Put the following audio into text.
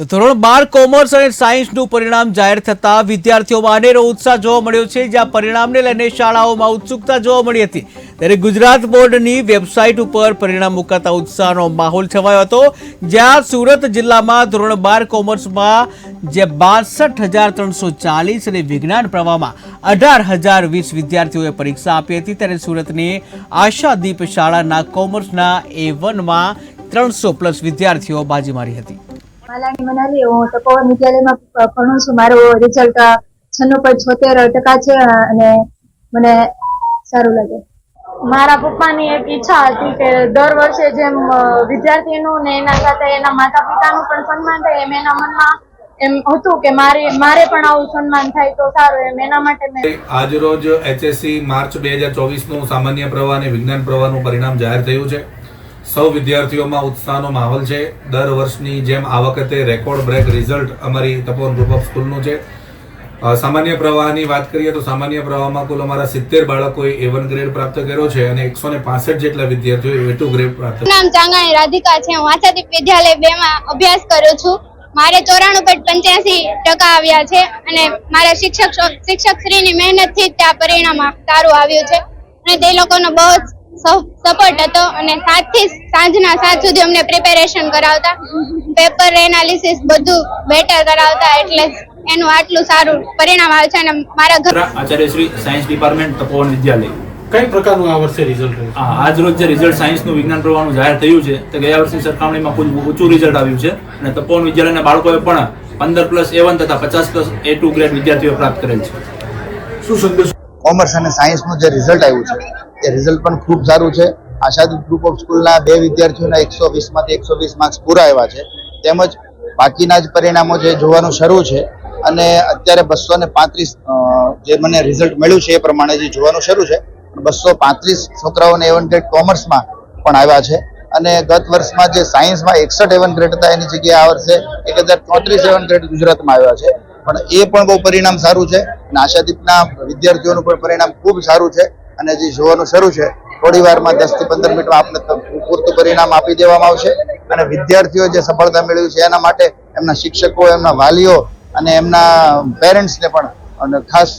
ધોરણ બાર કોમર્સ અને સાયન્સનું પરિણામ જાહેર થતા વિદ્યાર્થીઓમાં અનેરો ઉત્સાહ જોવા મળ્યો છે જ્યાં પરિણામને લઈને શાળાઓમાં ઉત્સુકતા જોવા મળી હતી. ત્યારે ગુજરાત બોર્ડની વેબસાઇટ ઉપર પરિણામ મુકાતા ઉત્સાહનો માહોલ છવાયો હતો, જ્યાં સુરત જિલ્લામાં ધોરણ બાર કોમર્સમાં જે બાસઠ હજાર ત્રણસો ચાલીસ અને વિજ્ઞાન પ્રવાહમાં અઢાર હજાર વીસ વિદ્યાર્થીઓએ પરીક્ષા આપી હતી, ત્યારે સુરતની આશાદીપ શાળાના કોમર્સના એ વનમાં ત્રણસો પ્લસ વિદ્યાર્થીઓ બાજી મારી હતી. માલાની મનાલી હું તપોવન વિદ્યાલયમાં ભણું છું. મારું રિઝલ્ટ છન્નું પોઈન્ટ છોતેર ટકા છે અને મને સારું લાગે. મારા પપ્પાની એક ઈચ્છા હતી કે દર વર્ષે જેમ વિદ્યાર્થીનું ને એના સાથે એના માતા પિતાનું પણ સન્માન થાય એમ એના મનમાં એમ હતું કે મારે મારે પણ આવું સન્માન થાય તો સારું એમ એના માટે મેં આજરોજ એચએસસી માર્ચ બે હજાર ચોવીસનું સામાન્ય પ્રવાહ અને વિજ્ઞાન પ્રવાહનું પરિણામ જાહેર થયું છે. સૌ વિદ્યાર્થીઓમાં ઉત્સાહનો માહોલ છે. દર વર્ષની જેમ આ વખતે રેકોર્ડ બ્રેક રિઝલ્ટ અમારી તપોવન ગ્રુપ ઓફ સ્કૂલનું છે. સામાન્ય પ્રવાહની વાત કરીએ તો સામાન્ય પ્રવાહમાં કુલ અમારા સિત્તેર બાળકોએ એ વન ગ્રેડ પ્રાપ્ત કર્યો છે અને એકસો ને પાસઠ જેટલા વિદ્યાર્થીઓએ એ ટુ ગ્રેડ પ્રાપ્ત નામ ચાંગાણી રાધિકા છે. હું આશાદીપ વિદ્યાલય બે માં અભ્યાસ કરું છું. મારે ચોરાણું પોઈન્ટ પંચ્યાસી ટકા આવ્યા છે અને મારા શિક્ષક શિક્ષક શ્રીની મહેનતથી જ આ પરિણામ સારું આવ્યું છે. અને તે લોકોનો બહુ સપોર્ટ હતો અને સાતથી સાંજના સાત સુધી અમને પ્રિપેરેશન કરાવતા. પેપર એનાલિસિસ બધું બેટર કરાવતા એટલે એનું આટલું સારું પરિણામ આવે છે અને મારા ઘર આચાર્ય શ્રી સાયન્સ ડિપાર્ટમેન્ટ તપોવન વિદ્યાલય. કઈ પ્રકારનું આ વર્ષે રિઝલ્ટ આજ રોજ જે રિઝલ્ટ સાયન્સનું વિજ્ઞાન પ્રવાહનું જાહેર થયું છે તે ગયા વર્ષની સરખામણીમાં ખૂબ ઊંચું રિઝલ્ટ આવ્યું છે. અને તપોવન વિદ્યાલયના બાળકોએ પણ પંદર પ્લસ એ વન તથા પચાસ પ્લસ એ ટુ ગ્રેડ વિદ્યાર્થીઓ પ્રાપ્ત કરેલ છે. શું સંદેશ? કોમર્સ અને સાયન્સનું જે રિઝલ્ટ આવ્યું છે એ રિઝલ્ટ પણ ખૂબ સારું છે. આશાદીપ ગ્રુપ ઓફ સ્કૂલના બે વિદ્યાર્થીઓના એકસો વીસમાંથી એકસો વીસ માર્ક્સ પૂરા આવ્યા છે. તેમજ બાકીના જ પરિણામો જે જોવાનું શરૂ છે અને અત્યારે બસો ને પાંત્રીસ જે મને રિઝલ્ટ મળ્યું છે એ પ્રમાણે જે જોવાનું શરૂ છે બસો પાંત્રીસ છોકરાઓને એવન ગ્રેડ કોમર્સમાં પણ આવ્યા છે. અને ગત વર્ષમાં જે સાયન્સમાં એકસઠ એવન ગ્રેડ હતા, એની જગ્યાએ આ વર્ષે એક હજાર ચોત્રીસ એવન ગ્રેડ ગુજરાતમાં આવ્યા છે. પણ એ પણ બહુ પરિણામ સારું છે અને આશાદીપના વિદ્યાર્થીઓનું પણ પરિણામ ખૂબ સારું છે. અને જે જોવાનું શરૂ છે, થોડી વારમાં દસથી પંદર મિનિટમાં આપને પૂરતું પરિણામ આપી દેવામાં આવશે. અને વિદ્યાર્થીઓ જે સફળતા મેળવી છે, એના માટે એમના શિક્ષકો, એમના વાલીઓ અને એમના પેરેન્ટ્સને પણ અને ખાસ